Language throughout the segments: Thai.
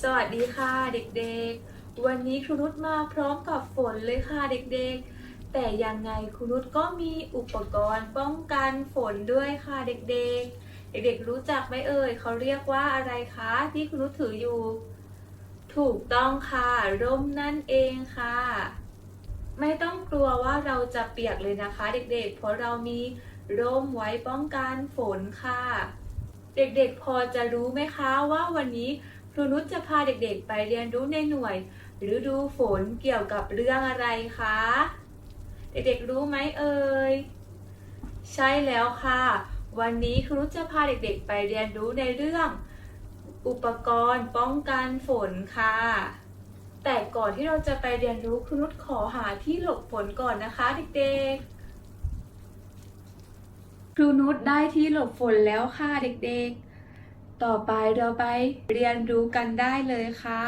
สวัสดีค่ะเด็กๆ วันนี้ครูนุชมาพร้อมกับฝนเลยค่ะเด็กๆ แต่ยังไงครูนุชก็มีอุปกรณ์ป้องกันฝนด้วยค่ะเด็กๆ เด็กๆรู้จักไหมเอ่ยเขาเรียกว่าอะไรคะที่ครูนุชถืออยู่ ถูกต้องค่ะร่มนั่นเองค่ะ ไม่ต้องกลัวว่าเราจะเปียกเลยนะคะ เด็กๆ เพราะเรามีร่มไว้ป้องกันฝนค่ะ เด็กๆพอจะรู้ไหมคะว่าวันนี้ ครูนุชจะพาเด็กๆ ไปเรียนรู้ในหน่วยฤดูฝนเกี่ยวกับเรื่องอะไรคะ เด็กๆรู้ไหมเอ่ย ใช่แล้วค่ะ วันนี้ครูนุชจะพาเด็กๆ ไปเรียนรู้ในเรื่องอุปกรณ์ป้องกันฝนค่ะ แต่ก่อนที่เราจะไปเรียนรู้ครูนุชขอหาที่หลบฝนก่อนนะคะเด็กๆ ครูนุชได้ที่หลบฝนแล้วค่ะเด็กๆ ต่อไปเราไปเรียนรู้กันได้เลยค่ะ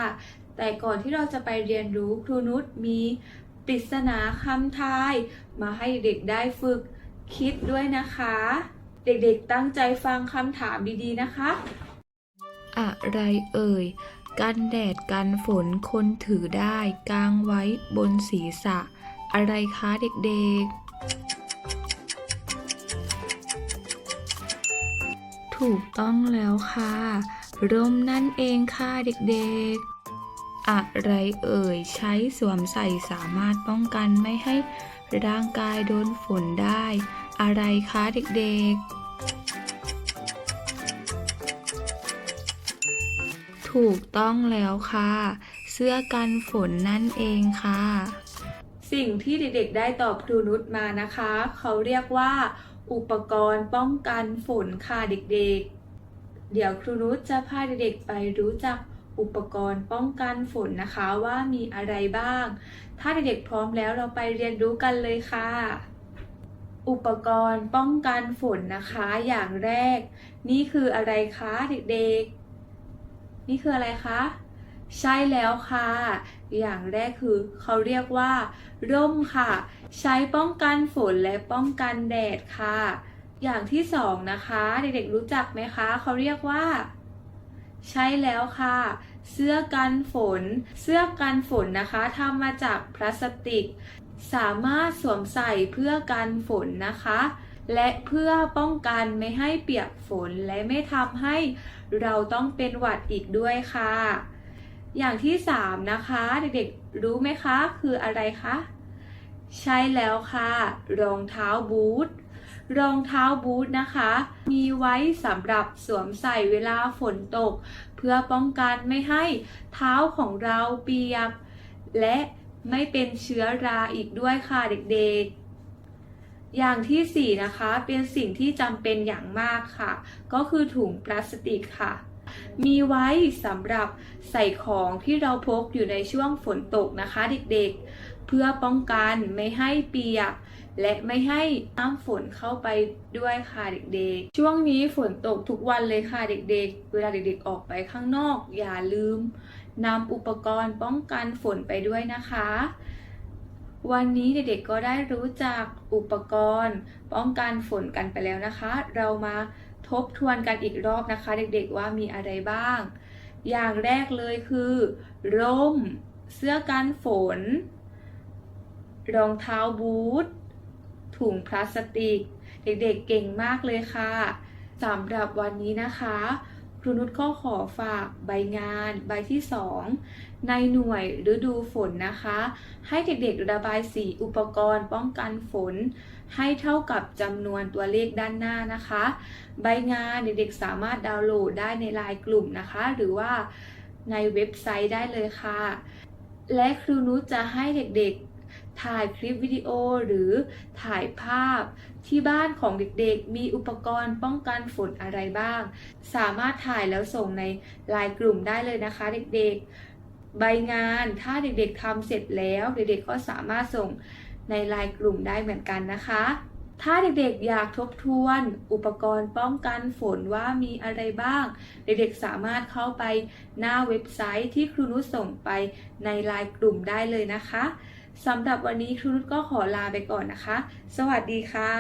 แต่ก่อนที่เราจะไปเรียนรู้ครูนุชมีปริศนาคำทาย มาให้เด็กได้ฝึกคิดด้วยนะคะ เด็กๆตั้งใจฟังคำถามดีๆนะคะ อะไรเอ่ย กันแดดกันฝนคนถือได้กางไว้บนศีรษะ อะไรคะเด็กๆ ถูกต้องแล้วค่ะ ร่มนั่นเองค่ะเด็กๆ อะไรเอ่ยใช้สวมใส่สามารถป้องกันไม่ให้ร่างกายโดนฝนได้ อะไรคะเด็กๆ ถูกต้องแล้วค่ะ เสื้อกันฝนนั่นเองค่ะ สิ่งที่เด็กๆ ได้ตอบครูนุชมานะคะ เขาเรียกว่า อุปกรณ์ป้องกันฝนค่ะเด็กๆ เดี๋ยวครูนุชจะพาเด็กๆไปรู้จักอุปกรณ์ป้องกันฝนนะคะว่ามีอะไรบ้าง ถ้าเด็กๆพร้อมแล้วเราไปเรียนรู้กันเลยค่ะ อุปกรณ์ป้องกันฝนนะคะอย่างแรก นี่คืออะไรคะเด็กๆ นี่คืออะไรคะ ใช่แล้วค่ะ อย่างแรกคือเขาเรียกว่า ร่มค่ะ ใช้ป้องกันฝนและป้องกันแดดค่ะ อย่างที่สองนะคะ เด็กๆรู้จักไหมคะ เขาเรียกว่า ใช่แล้วค่ะ เสื้อกันฝน เสื้อกันฝนนะคะทำมาจากพลาสติก สามารถสวมใส่เพื่อกันฝนนะคะ และเพื่อป้องกันไม่ให้เปียกฝนและไม่ทำให้เราต้องเป็นหวัดอีกด้วยค่ะ อย่างที่สามนะคะ เด็กๆรู้ไหมคะ คืออะไรคะ ใช่แล้วค่ะ รองเท้าบูทรองเท้าบูทนะคะ มีไว้สำหรับสวมใส่เวลาฝนตก เพื่อป้องกันไม่ให้เท้าของเราเปียก และไม่เป็นเชื้อราอีกด้วยค่ะเด็กๆ อย่างที่สี่นะคะ เป็นสิ่งที่จำเป็นอย่างมากค่ะ ก็คือถุงพลาสติกค่ะ มีไว้สำหรับใส่ของที่เราพกอยู่ในช่วงฝนตกนะคะเด็กๆ เพื่อป้องกันไม่ให้เปียก และไม่ให้น้ำฝนเข้าไปด้วยค่ะเด็กๆ ช่วงนี้ฝนตกทุกวันเลยค่ะเด็กๆ เวลาเด็กๆออกไปข้างนอก อย่าลืมนำอุปกรณ์ป้องกันฝนไปด้วยนะคะ วันนี้เด็กๆก็ได้รู้จักอุปกรณ์ ป้องกันฝนกันไปแล้วนะคะ เรามา ทบทวนกันอีกรอบนะคะ เด็กๆว่ามีอะไรบ้าง อย่างแรกเลยคือ ร่ม เสื้อกันฝน รองเท้าบูท ถุงพลาสติก เด็กๆเก่งมากเลยค่ะสำหรับวันนี้นะคะ ครูนุชก็ขอฝากใบงานใบที่ 2 ในหน่วยฤดูฝนนะคะ ให้เด็กๆระบายสีอุปกรณ์ป้องกันฝน ให้เท่ากับจำนวนตัวเลขด้านหน้านะคะ ใบงานเด็กๆสามารถดาวน์โหลดได้ในไลน์กลุ่มนะคะ หรือว่าในเว็บไซต์ได้เลยค่ะ และครูนุชจะให้เด็กๆ ถ่ายคลิปวิดีโอหรือถ่ายภาพ ที่บ้านของเด็กๆ มีอุปกรณ์ป้องกันฝนอะไรบ้าง สามารถถ่ายแล้วส่งในไลน์กลุ่มได้เลยนะคะเด็กๆ ใบงานถ้าเด็กๆทำเสร็จแล้วเด็กๆก็สามารถส่งในไลน์กลุ่มได้เหมือนกันนะคะ ถ้าเด็กๆอยากทบทวนอุปกรณ์ป้องกันฝนว่ามีอะไรบ้าง เด็กๆสามารถเข้าไปหน้าเว็บไซต์ที่ครูนุชส่งไปในไลน์กลุ่มได้เลยนะคะ สำหรับวันนี้ครูนุชก็ขอลาไปก่อนนะคะ สวัสดีค่ะ